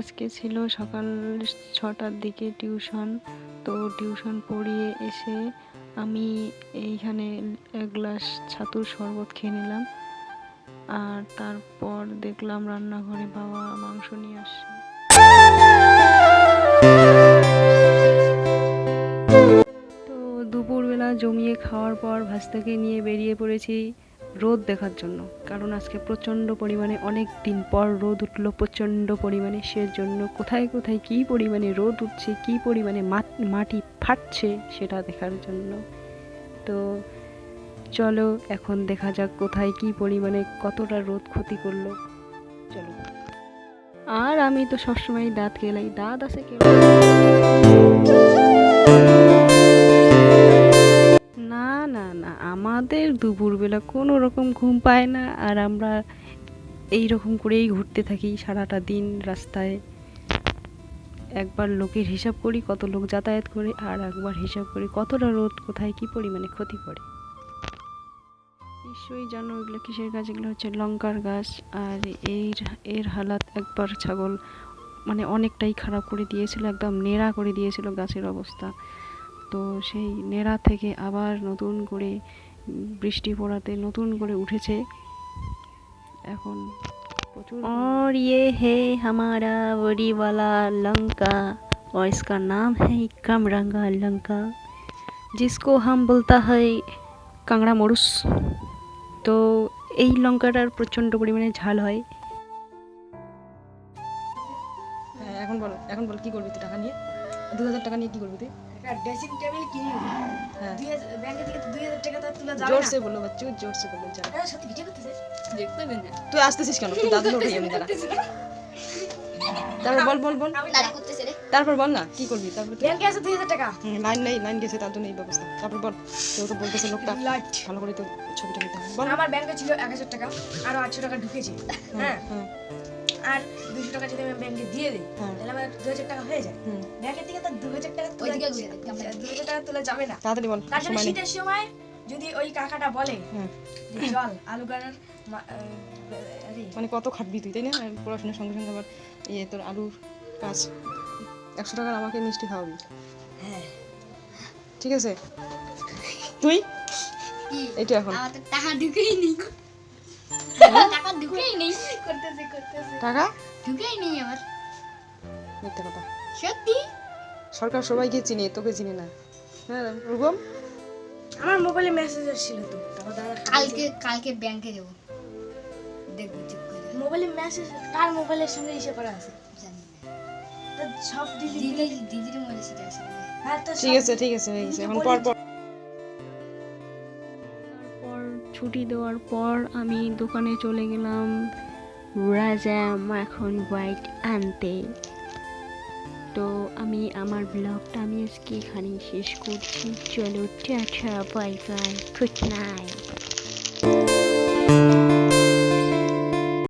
আজকে ছিল সকাল ছটার দিকে টিউশন। তো টিউশন পড়িয়ে এসে আমি এইখানে এক গ্লাস ছাতুর শরবত খেয়ে নিলাম। আর তারপর দেখলাম রান্নাঘরে বাবা মাংস নিয়ে আসছে। তো দুপুরবেলা জমিয়ে খাওয়ার পর ভাস্তাকে নিয়ে বেরিয়ে পড়েছি। রোদ দেখার জন্য। কারণ আজকে প্রচণ্ড পরিমাণে, অনেক দিন পর রোদ উঠল প্রচণ্ড পরিমাণে। সেজন্য কোথায় কোথায় কী পরিমাণে রোদ উঠছে, কী পরিমাণে মাট- ফাটছে সেটা দেখার জন্য। তো চলো এখন দেখা যাক কোথায় কী পরিমাণে কতটা রোদ ক্ষতি করল। চলো। আর আমি তো সবসময় দাঁত কেলাই দাঁত আছে কেউ? দুপুরবেলা কোনো রকম ঘুম পায় না আর আমরা এই রকম করেই ঘুরতে থাকি সারাটা দিন রাস্তায়। একবার লোকের হিসাব করি কত লোক যাতায়াত করে আর একবার হিসাব করি কতটা রোদ, কোথায়, কি পরিমাণে ক্ষতি করে। নিশ্চয়ই জানো এগুলো কিসের গাছ? এগুলো হচ্ছে লঙ্কার গাছ আর এর এর হালাত একবার ছাগল মানে অনেকটাই খারাপ করে দিয়েছিল, একদম নেড়া করে দিয়েছিল গাছের অবস্থা। তো সেই নেড়া থেকে আবার নতুন করে বৃষ্টি পড়াতে নতুন করে উঠেছে এখন প্রচুর और ये है हमारा बड़ी वाला लंका और इसका नाम है कम रंगा लंका जिसको हम बोलता है কাংড়া মরুস তো এই লঙ্কাটার প্রচণ্ড পরিমাণে ঝাল হয় হ্যাঁ এখন বল এখন বল কি করবি তুই টাকা নিয়ে দু হাজার টাকা নিয়ে কি করবি তুই একটা ড্রেসিং টেবিল কিনে। হ্যাঁ। দুই হাজার ব্যাংকে থেকে দুই হাজার টাকা তো আর যাবে জোর না। বাচ্চু জোর সে বলল সত্যি ভিডিও করতেছিস? তুই আসতেছিস কেন? তুই দাদু উঠে আমি দাঁড়া। তারপর বল বল বল। তারপর বল না কি করবি? তারপর ব্যাংকে আছে টাকা। লাইন নেই লাইন গেছে তার জন্য এই ব্যবস্থা। তারপর বল কেউ তো বলতেছে লোকটা। লাইট। ভালো করে তো ছবিটা নিতে হবে। বল। আমার ব্যাংকে ছিল এক হাজার টাকা আরও আটশো টাকা ঢুকেছে। হ্যাঁ। আর দুশো টাকা যদি আমি ব্যাংকে দিয়ে দিই হ্যাঁ। তাহলে আমার দু হাজার টাকা হয়ে যায়। হুম। ব্যাংকের থেকে তো দু হাজার টাকা তোলা দু হাজার টাকা তোলা যাবে না। তাড়াতাড়ি বল তার জন্য সময় শীতের সময় যদি ওই কাকাটা বলে চল আলু গাড়ার মানে কত খাটবি তুই তাই না? পড়াশোনার সঙ্গে সঙ্গে আবার ইয়ে তোর আলুর কাজ। একশো টাকার আমাকে মিষ্টি খাওয়াবি। হ্যাঁ। ঠিক আছে? তুই? এইটা এখন। টাকা ঢুকেই নেই টাকা ঢুকেই নেই। করতেছি করতেছি টাকা ঢুকেই নেই আমার মিথ্যা কথা। সত্যি? সরকার সবাইকে চিনে তোকে চিনে না। হ্যাঁ রূপম আমার মোবাইলে মেসেজ আসছিল তো তারপর কালকে কালকে ব্যাংকে যাব। দেখব চেক করে মোবাইলে মেসেজ কার মোবাইলের সঙ্গে ইসে করা আছে? জানি তো সব দিদি দিদি দিদির মোবাইলে সেটা আছে। হ্যাঁ তো ঠিক আছে ঠিক আছে হয়ে গেছে। এখন পর পর ছুটি দেওয়ার পর আমি দোকানে চলে গেলাম রাজা মাখন হোয়াইট আনতে। তো আমি আমার ব্লগটা আমি আজকে এখানেই শেষ করছি। চলো, tata bye bye good night